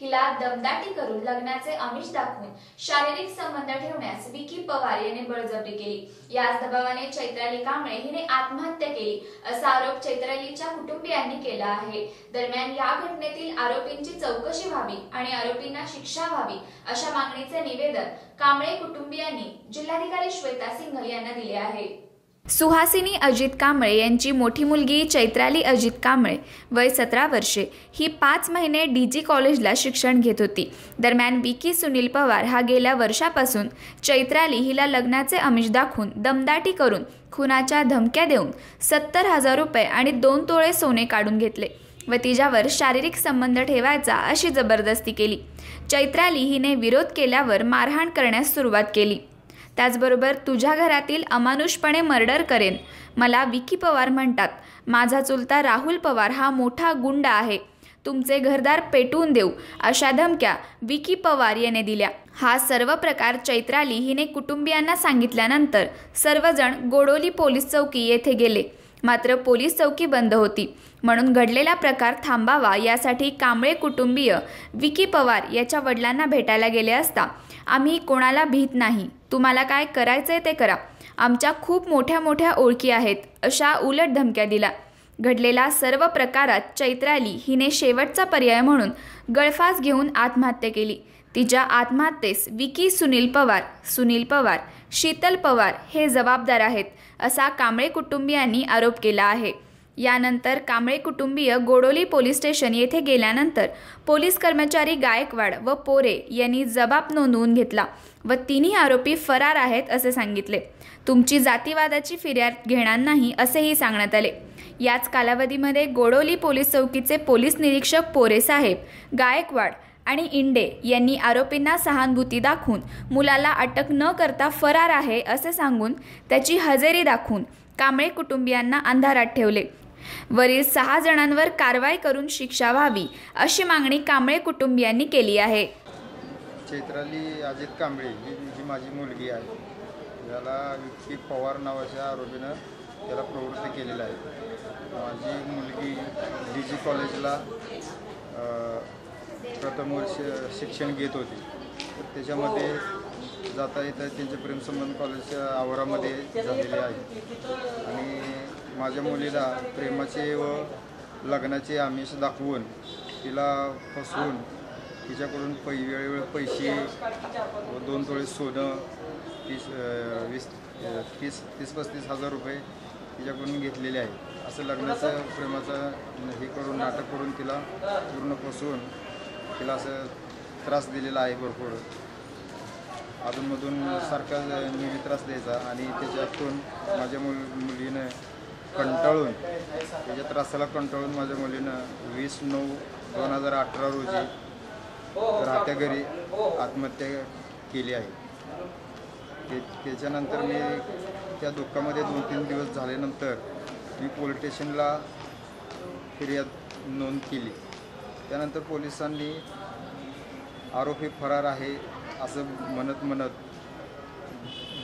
हिला दमदाटी करून लग्नाचे आमिष दाखवून शारीरिक संबंध ठेवण्यास विकी पवार याने बळजबरी केली. याच दबावाने चैत्राली कांबळे हिने आत्महत्या केली असा आरोप चैत्रालीच्या कुटुंबियांनी केला आहे. दरम्यान या घटनेतील आरोपींची चौकशी व्हावी आणि आरोपींना शिक्षा व्हावी अशा मागणीचे निवेदन कांबळे कुटुंबियांनी जिल्हाधिकारी श्वेता सिंघल यांना दिले आहे. सुहासिनी अजित कांबळे यांची मोठी मुलगी चैत्राली अजित कांबळे वय सतरा वर्षे. ही पाच महिने डी जी कॉलेजला शिक्षण घेत होती. दरम्यान विकी सुनील पवार हा गेल्या वर्षापासून चैत्राली हिला लग्नाचे अमिष दाखवून दमदाटी करून खुनाच्या धमक्या देऊन सत्तर हजार रुपये आणि दोन तोळे सोने काढून घेतले व तिच्यावर शारीरिक संबंध ठेवायचा अशी जबरदस्ती केली. चैत्राली हिने विरोध केल्यावर मारहाण करण्यास सुरुवात केली. त्याचबरोबर तुझ्या घरातील अमानुषपणे मर्डर करेन. मला विकी पवार म्हणतात माझा चुलता राहुल पवार हा मोठा गुंड आहे. तुमचे घरदार पेटवून देऊ अशा धमक्या विकी पवार याने दिल्या. हा सर्व प्रकार चैत्राली हिने कुटुंबियांना सांगितल्यानंतर सर्वजण गोडोली पोलीस चौकी येथे गेले. मात्र पोलीस चौकी बंद होती. म्हणून घडलेला प्रकार थांबावा यासाठी कांबळे कुटुंबीय विकी पवार याच्या वडिलांना भेटायला गेले असता आम्ही कोणाला भीत नाही. तुम्हाला काय करायचंय ते करा. आमच्या खूप मोठ्या मोठ्या ओळखी आहेत. अशा उलट धमक्या दिला. घडलेला सर्व प्रकारात चैत्राली हिने शेवटचा पर्याय म्हणून गळफास घेऊन आत्महत्या केली. तिच्या आत्महत्येस विकी सुनील पवार सुनील पवार शीतल पवार हे जबाबदार आहेत असा कांबळे कुटुंबियांनी आरोप केला आहे. यानंतर कांबळे कुटुंबीय गोडोली पोलीस स्टेशन येथे गेल्यानंतर पोलीस कर्मचारी गायकवाड व पोरे यांनी जबाब नोंदवून घेतला व तिन्ही आरोपी फरार आहेत असे सांगितले. तुमची जातीवादाची फिर्याद घेणार नाही असेही सांगण्यात आले. याच कालावधीमध्ये गोडोली पोलीस चौकीचे पोलीस निरीक्षक पोरे साहेब गायकवाड आणि इंडे यांनी आरोपींना सहानुभूती दाखवून मुलाला अटक न करता फरार आहे असे सांगून त्याची हजेरी दाखवून कांबळे कुटुंबियांना अंधारात ठेवले. वरील सहा जणांवर कारवाई करून शिक्षा व्हावी अशी मागणी कांबळे कुटुंबियांनी केली आहे. चैत्राली अजित कांबळे ही जी माझी मुलगी आहे याला विक्की पवार नावाच्या आरोपीनं त्याला प्रवृत्त केलेलं आहे. माझी मुलगी डी जी कॉलेजला प्रथम वर्ष शिक्षण घेत होती. त्याच्यामध्ये जाता येता त्यांचे प्रेमसंबंध कॉलेजच्या आवारामध्ये झालेले आहे. आणि माझ्या मुलीला प्रेमाचे व लग्नाचे आमिष दाखवून तिला फसवून तिच्याकडून पै वेळोवेळ पैसे व दोन तोळे सोनं तीस वीस तीस तीस पस्तीस हजार रुपये तिच्याकडून घेतलेले आहे. असं लग्नाचं प्रेमाचं हे करून नाटक करून तिला पूर्ण फसवून तिला असं त्रास दिलेला आहे भरपूर. अधूनमधून सारखा नेहमी त्रास द्यायचा आणि त्याच्यातून माझ्या मुल मुलीनं कंटाळून त्याच्या त्रासाला कंटाळून माझ्या मुलीनं वीस नऊ दोन हजार अठरा रोजी राहत्या घरी आत्महत्या केली आहे. ते त्याच्यानंतर मी त्या दुःखामध्ये दोन तीन दिवस झाल्यानंतर मी पोलीस स्टेशनला फिर्याद नोंद केली. त्यानंतर पोलिसांनी आरोपी फरार आहे असं म्हणत म्हणत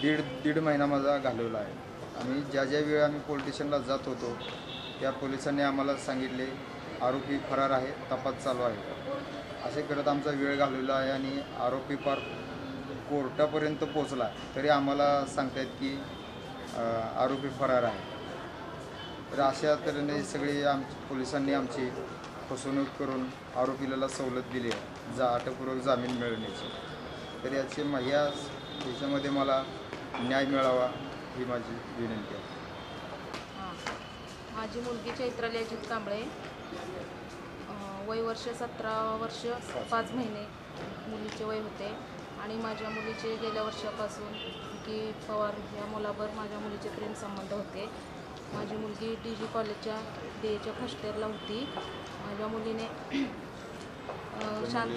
दीड दीड महिना माझा घालवला आहे. आणि ज्या ज्या वेळी आम्ही पोलीस स्टेशनला जात होतो त्या पोलिसांनी आम्हाला सांगितले आरोपी फरार आहे तपास चालू आहे. असे करत आमचा वेळ घालवला आहे आणि आरोपी पार कोर्टापर्यंत पोचला तरी आम्हाला सांगतायत की आरोपी फरार आहे. तर अशा तऱ्हेने सगळी आम पोलिसांनी आमची फसवणूक करून आरोपीला सवलत दिली आहे जा अटकपूर्वक जामीन मिळवण्याची. तर याची म- या याच्यामध्ये मला न्याय मिळावा. ही माझी विनंती आहे. हां. माझी मुलगी चैत्राली अजित कांबळे. अं, वय वर्ष सतरा वर्ष पाच महिने मुलीचे वय होते. आणि माझ्या मुलीचे गेल्या वर्षापासून की पवार या मुलावर माझ्या मुलीचे प्रेमसंबंध होते. माझी मुलगी डी जी कॉलेजच्या डी एच्या फर्स्ट इयरला होती. माझ्या मुलीने अं, शांत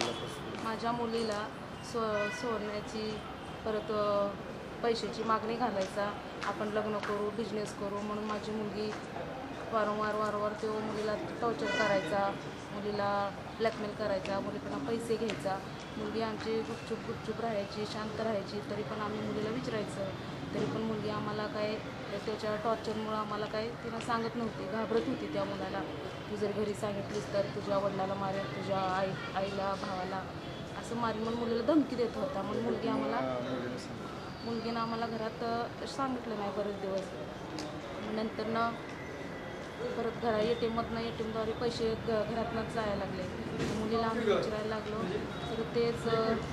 माझ्या मुलीला सो सोन्याची परत अं, पैशाची मागणी घालायचा. आपण लग्न करू बिझनेस करू म्हणून माझी मुलगी वारंवार वारंवार तो मुलीला टॉर्चर करायचा मुलीला ब्लॅकमेल करायचा मुलीकडनं पैसे घ्यायचा. मुलगी आमची गुपचूप गुपचूप राहायची शांत राहायची तरी पण आम्ही मुलीला विचारायचं. तरी पण मुलगी आम्हाला काय त्याच्या टॉर्चरमुळं आम्हाला काय तिनं सांगत नव्हती घाबरत होती त्या मुलाला. तू जर घरी सांगितलीस तर तुझ्या वडिलाला मारेल तुझ्या आई आईला भावाला असं मारून म्हणून मुलीला धमकी देत होता. म्हणून मुलगी आम्हाला मुलगीनं आम्हाला घरात सांगितलं नाही बरेच दिवस. नंतर ना परत घरा ए टी एममधनं ए टी एमद्वारे पैसे घ घरातनंच जायला लागले. मुलीला आम्ही विचारायला लागलो तर तेच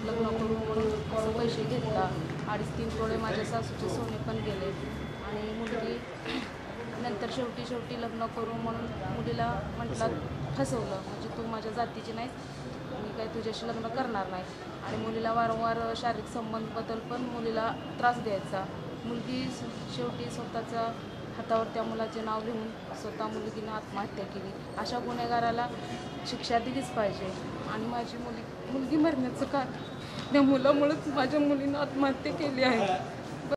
लग्न करून म्हणून पैसे घेतला. अडीच तीन तोळे माझ्या सासूचे सोने पण गेले. आणि मुलगी नंतर शेवटी शेवटी लग्न करू म्हणून मुलीला म्हटलं फसवलं. म्हणजे तू माझ्या जातीची नाहीस. मी काय तुझ्याशी लग्न करणार नाही. आणि मुलीला वारंवार शारीरिक संबंधबद्दल पण मुलीला त्रास द्यायचा. मुलगी शेवटी स्वतःचा हातावर त्या मुलाचे नाव लिहून स्वतः मुलगीनं आत्महत्या केली. अशा गुन्हेगाराला शिक्षा दिलीच पाहिजे. आणि माझी मुली मुलगी मरण्याचं कारण त्या मुलामुळेच माझ्या मुलीनं आत्महत्या केली आहे.